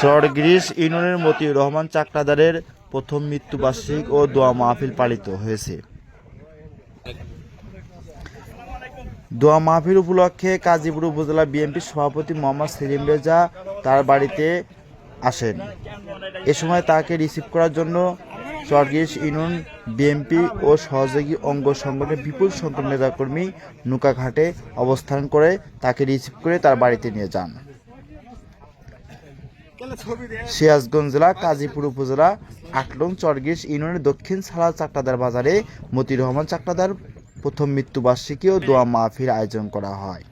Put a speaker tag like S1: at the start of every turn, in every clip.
S1: চরগ্রিস ইউনিয়নের মতিউর রহমান চাকরাদারের প্রথম মৃত্যুবার্ষিক ও দোয়া মাহফিল পালিত হয়েছে। দোয়া মাহফিল উপলক্ষে কাজীপুর উপজেলা বিএনপির সভাপতি মোহাম্মদ সেলিম রেজা তার বাড়িতে আসেন। এ সময় তাকে রিসিভ করার জন্য চরগিস ইউনিয়ন বিএনপি ও সহযোগী অঙ্গ সংগঠনের বিপুল সংখ্যক নেতাকর্মী নৌকাঘাটে অবস্থান করে তাকে রিসিভ করে তার বাড়িতে নিয়ে যান। সিরাজগঞ্জ জেলা কাজীপুর উপজেলা আটলং চরগিস ইউনিয়নের দক্ষিণ সালা চাকরাদার বাজারে মতি রহমান চাকরাদার প্রথম মৃত্যুবার্ষিকী ও দোয়া মাহফিল আয়োজন করা হয়।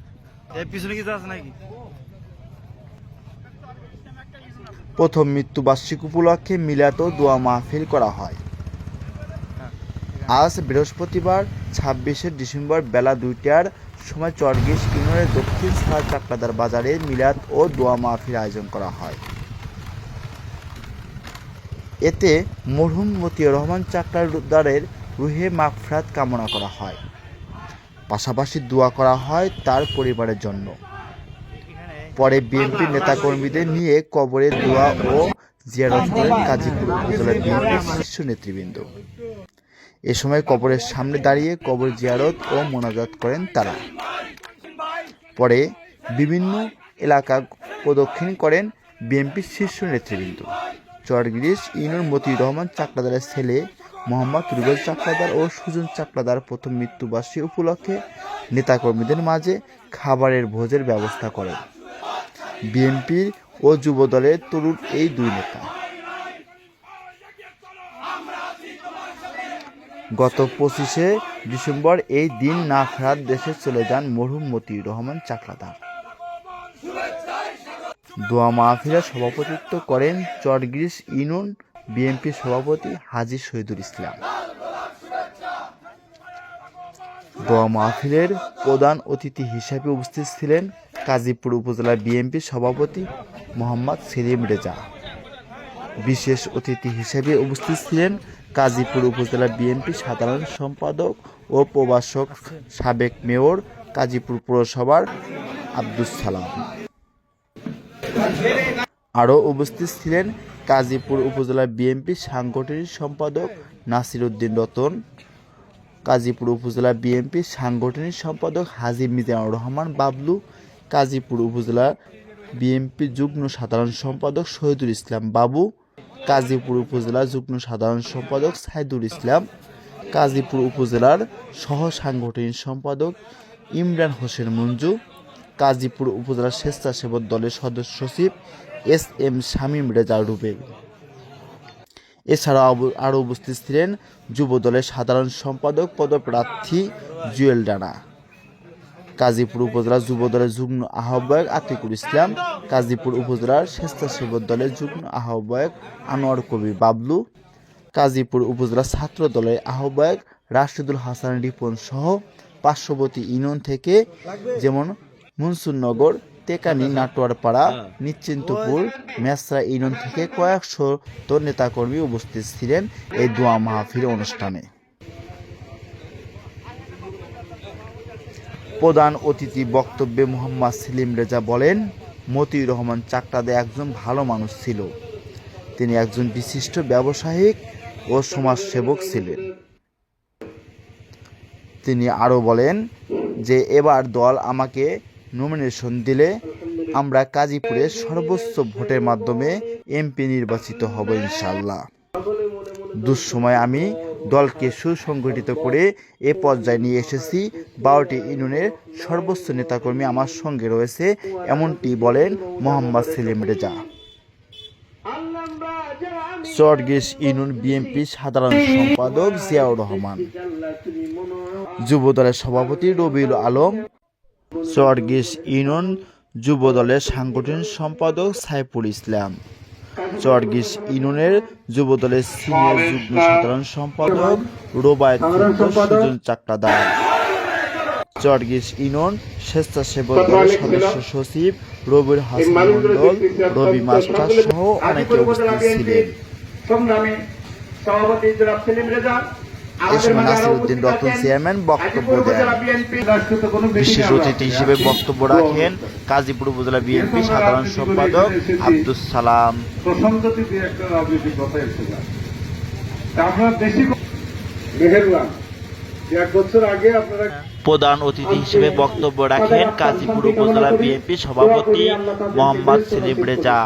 S1: প্রথম মৃত্যুবার্ষিকী উপলক্ষে মিলাত ও দোয়া মাহফিল করা হয়। আজ বৃহস্পতিবার ছাব্বিশে ডিসেম্বর বেলা দুইটার সময় চরগিস ইউনিয়নের দক্ষিণ সারা চাকরাদার বাজারে মিলাদ ও দোয়া মাহফিল আয়োজন করা হয়। এতে মরহুম মতিউর রহমান চাকরাদারের রুহে মাগফিরাত কামনা করা হয়। পাশাপাশি দোয়া করা হয় তার পরিবারের জন্য। পরে বিএনপি নেতাকর্মীদের নিয়ে কবরে দোয়া ও জিয়ারত করেন গাজীপুর উপজেলা বিএনপির শীর্ষ নেতৃবৃন্দ। এ সময় কবরের সামনে দাঁড়িয়ে কবর জিয়ারত ও মোনাজাত করেন তারা। পরে বিভিন্ন এলাকা প্রদক্ষিণ করেন বিএনপির শীর্ষ নেতৃবৃন্দ। চরগিরিশ, ইনুর মতি রহমান চাকলাদারের ছেলে মোহাম্মদ রুবেল চাকলাদার ও সুজন চাকলাদার প্রথম মৃত্যুবার্ষিকী উপলক্ষে নেতাকর্মীদের মাঝে খাবারের ভোজের ব্যবস্থা করেন। বিএনপির ও যুবদলের তরুণ এই দুই নেতা। গত পঁচিশে ডিসেম্বর এই দিন না ফেরার দেশে চলে যান মরহুম মতিউর রহমান চাকলাদার। দোয়া মাহফিলে সভাপতিত্ব করেন চরগ্রিস ইউনিয়ন বিএনপি সভাপতি হাজী শহীদুল ইসলাম। দোয়া মাহফিলের প্রধান অতিথি হিসেবে উপস্থিত ছিলেন কাজীপুর উপজেলা বিএনপি সভাপতি মোহাম্মদ সেলিম রেজা। বিশেষ অতিথি হিসেবে উপস্থিত ছিলেন কাজীপুর উপজেলা বিএনপি সাধারণ সম্পাদক ও প্রভাষক সাবেক মেয়র কাজীপুর পৌরসভার আব্দুস সালাম। আরও উপস্থিত ছিলেন কাজীপুর উপজেলা বিএনপি সাংগঠনিক সম্পাদক নাসির উদ্দিন রতন কাজীপুর উপজেলা বিএনপি সাংগঠনিক সম্পাদক হাজি মিজানুর রহমান বাবলু কাজীপুর উপজেলা বিএনপি যুগ্ম সাধারণ সম্পাদক শহীদুল ইসলাম বাবু কাজীপুর উপজেলা যুগ্ম সাধারণ সম্পাদক সাইদুল ইসলাম কাজীপুর উপজেলার সহ সাংগঠনিক সম্পাদক ইমরান হোসেন মঞ্জু কাজীপুর উপজেলা স্বেচ্ছাসেবক দলের সদস্য সচিব এস এম শামীম রেজা রুবেল। এছাড়াও আব- আরও উপস্থিত ছিলেন যুব দলের সাধারণ সম্পাদক পদপ্রার্থী জুয়েল ডানা কাজীপুর উপজেলা যুব দলের যুগ্ম আহ্বায়ক আতিকুল ইসলাম কাজীপুর উপজেলার স্বেচ্ছাসেবক দলের যুগ্ম আহ্বায়ক আনোয়ার কবির বাবলু কাজীপুর উপজেলা ছাত্র দলের আহ্বায়ক রাশিদুল হাসান রিপন সহ পার্শ্ববর্তী ইউনিয়ন থেকে যেমন মুনসুরনগর তেকানি নাটোয়ারপাড়া নিশ্চিন্তপুর মেসরা ইউনিয়ন থেকে কয়েকশো তো নেতাকর্মী উপস্থিত ছিলেন এই দোয়া মাহফিল অনুষ্ঠানে। প্রধান অতিথি বক্তব্যে মোহাম্মদ সেলিম রেজা বলেন মতিউর রহমান চাকরাদে একজন ভালো মানুষ ছিল। তিনি একজন বিশিষ্ট ব্যবসায়িক ও সমাজসেবক ছিলেন। তিনি আরও বলেন যে এবার দল আমাকে নমিনেশন দিলে আমরা গাজীপুরে সর্বোচ্চ ভোটের মাধ্যমে এমপি নির্বাচিত হব ইনশাল্লাহ দুঃসময় আমি দলকে সুসংগঠিত করে এ পর্যায়ে নিয়ে এসেছি। বারোটি ইউনিয়নের সর্বোচ্চ নেতাকর্মী আমার সঙ্গে রয়েছে, এমনটি বলেন মোহাম্মদ সেলিম রেজা। চরগেশ ইউনিয়ন বিএনপি সাধারণ সম্পাদক জিয়াউর রহমান। যুব দলের সভাপতি রবিউল আলম চরগেশ ইউনিয়ন যুব দলের সাংগঠনিক সম্পাদক সাইফুল ইসলাম। চরগিস ইউনিয়নের যুব দলের সিনিয়র যুগ্ম সাধারণ সম্পাদক রোবায়ত সুজন চাকরাদার। চরগিস ইউনিয়ন স্বেচ্ছাসেবক দলের সদস্য সচিব রবির হাসান মন্ডল রবি মাস্টার সহ অনেকে উপস্থিত ছিলেন।
S2: সংগ্রামী সভাপতি রেজা
S1: এই সময় রতন চেয়ারম্যান বক্তব্য দেন। বিশেষ অতিথি হিসেবে বক্তব্য রাখেন কাজীপুর উপজেলা বিএনপি সাধারণ সম্পাদক আব্দুস সালাম। প্রধান অতিথি হিসেবে বক্তব্য রাখেন কাজীপুর উপজেলা বিএনপি সভাপতি মোহাম্মদ সেলিম রেজা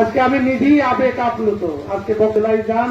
S3: আজকে আমি নিজেই আবেগ আপ্লুত। আজকে বকলাই যান